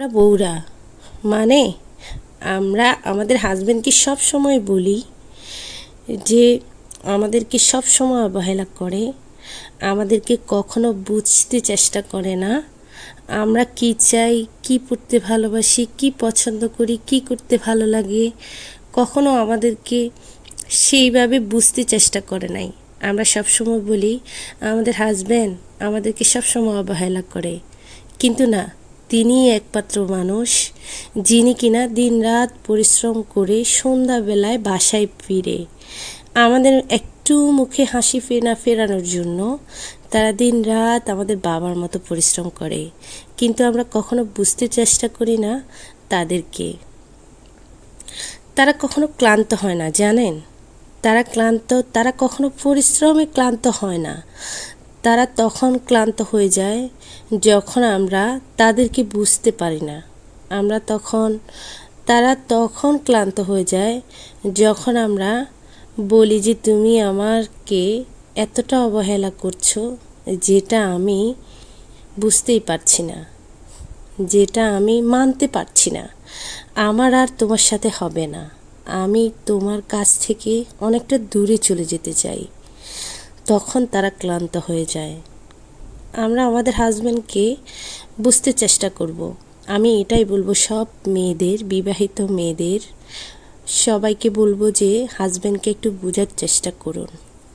আমরা বউরা। মানে আমরা, আমাদের হাজব্যান্ডকে সব সময় বলি যে, আমাদেরকে সব সময় অবহেলা করে, আমাদেরকে কখনো বুঝতে চেষ্টা করে না। আমরা কি চাই, কি পড়তে ভালোবাসি, কি পছন্দ করি, কি করতে ভালো লাগে, কখনো আমাদেরকে সেইভাবে বুঝতে চেষ্টা করে নাই। আমরা সবসময় বলি, আমাদের হাজব্যান্ড আমাদেরকে সবসময় অবহেলা করে। কিন্তু না তিনি একমাত্র মানুষ, যিনি কিনা দিনরাত পরিশ্রম করে সন্ধ্যাবেলায় বাসায় ফিরে। আমাদের একটু মুখে হাসি ফেনা ফেরানোর জন্য তারা দিন রাত আমাদের বাবার মতো পরিশ্রম করে। কিন্তু আমরা কখনো বুঝতে চেষ্টা করি না তাদেরকে। তারা কখনো ক্লান্ত হয় না, জানেন? তারা ক্লান্ত, তারা কখনো পরিশ্রমে ক্লান্ত হয় না। তারা তখন ক্লান্ত হয়ে যায় যখন আমরা তাদেরকে বুঝতে পারি না, আমরা তখন, তারা তখন ক্লান্ত হয়ে যায় যখন আমরা বলি যে তুমি আমাকে এতটা অবহেলা করছ যেটা আমি বুঝতেই পারছি না, যেটা আমি মানতে পারছি না। আমার আর তোমার সাথে হবে না। আমি তোমার কাছ থেকে অনেকটা দূরে চলে যেতে চাই। তখন তারা ক্লান্ত হয়ে যায়। আমরা আমাদের হাজব্যান্ডকে বুঝতে চেষ্টা করব। আমি এটাই বলব, সব মেয়েদের, বিবাহিত মেয়েদের সবাইকে বলব যে হাজব্যান্ডকে একটু বোঝার চেষ্টা করুন।